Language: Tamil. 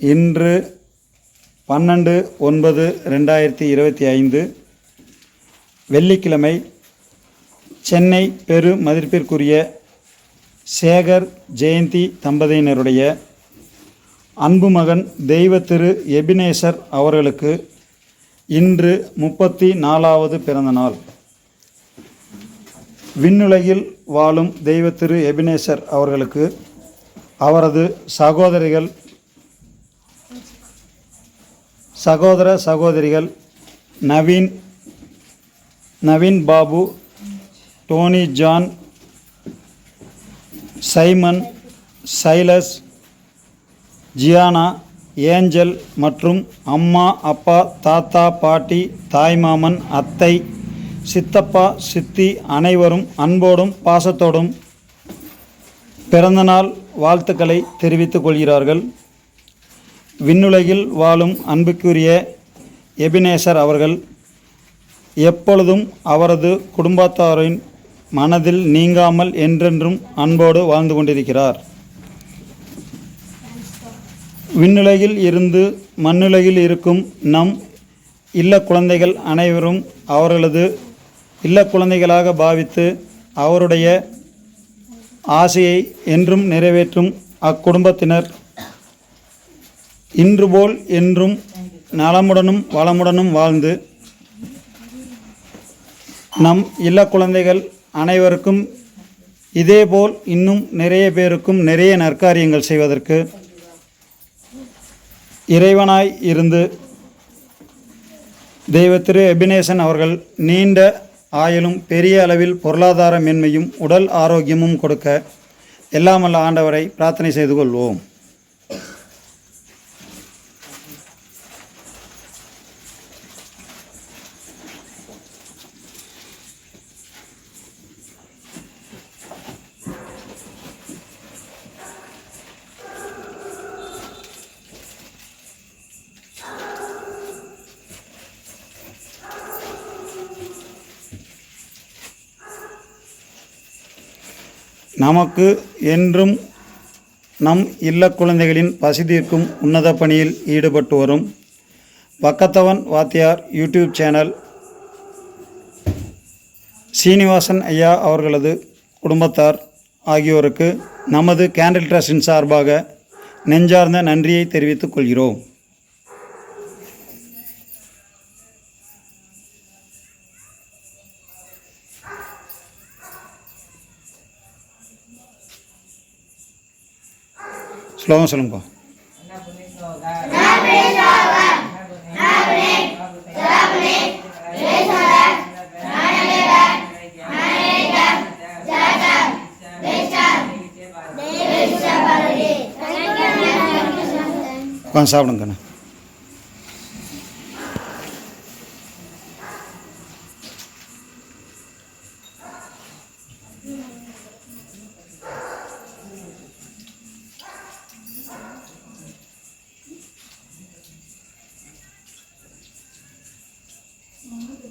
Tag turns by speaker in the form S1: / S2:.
S1: இன்று பன்னெண்டு ஒன்பது ரெண்டாயிரத்தி இருபத்தி ஐந்து வெள்ளிக்கிழமை சென்னை பெரு மதிப்பிற்குரிய சேகர் ஜெயந்தி தம்பதியினருடைய அன்பு மகன் தெய்வ திரு எபினேசர் அவர்களுக்கு இன்று முப்பத்தி நாலாவது பிறந்த நாள். விண்ணுலகில் வாழும் தெய்வ திரு எபினேசர் அவர்களுக்கு அவரது சகோதரிகள் சகோதர சகோதரிகள் Naveen Naveen Babu Tony John Simon Silas Gianna Angel மற்றும் அம்மா அப்பா தாத்தா பாட்டி தாய்மாமன் அத்தை சித்தப்பா சித்தி அனைவரும் அன்போடும் பாசத்தோடும் பிறந்தநாள் வாழ்த்துக்களை தெரிவித்துக் கொள்கிறார்கள். விண்ணுலகில் வாழும் அன்புக்குரிய எபினேசர் அவர்கள் எப்பொழுதும் அவரது குடும்பத்தாரின் மனதில் நீங்காமல் என்றென்றும் அன்போடு வாழ்ந்து கொண்டிருக்கிறார். விண்ணுலகில் இருந்து மண்ணுலகில் இருக்கும் நம் இல்ல குழந்தைகள் அனைவரும் அவர்களது இல்ல குழந்தைகளாக பாவித்து அவருடைய ஆசையை என்றும் நிறைவேற்றும் அக்குடும்பத்தினர் இன்று போல் என்றும் நலமுடனும் வளமுடனும் வாழ்ந்து நம் இல்ல குழந்தைகள் அனைவருக்கும் இதேபோல் இன்னும் நிறைய பேருக்கும் நிறைய நற்காரியங்கள் செய்வதற்கு இறைவனாய் இருந்து தெய்வ திரு எபினேசன் அவர்கள் நீண்ட ஆயிலும் பெரிய அளவில் பொருளாதார மேன்மையும் உடல் ஆரோக்கியமும் கொடுக்க எல்லாமல்ல ஆண்டவரை பிரார்த்தனை செய்து கொள்வோம். நமக்கு என்றும் நம் இல்ல குழந்தைகளின் பசி தீர்க்கும் உன்னத பணியில் ஈடுபட்டு வரும். பக்கத்தவன் வாத்தியார் யூடியூப் சேனல் சீனிவாசன் ஐயா அவர்களது குடும்பத்தார் ஆகியோருக்கு நமது கேண்டில் ட்ரஸ்டின் சார்பாக நெஞ்சார்ந்த நன்றியை தெரிவித்துக் கொள்கிறோம். ஸ்லோகம் சொல்லுங்கப்பா உட்காந்து சாப்பிடுங்க Mm-hmm.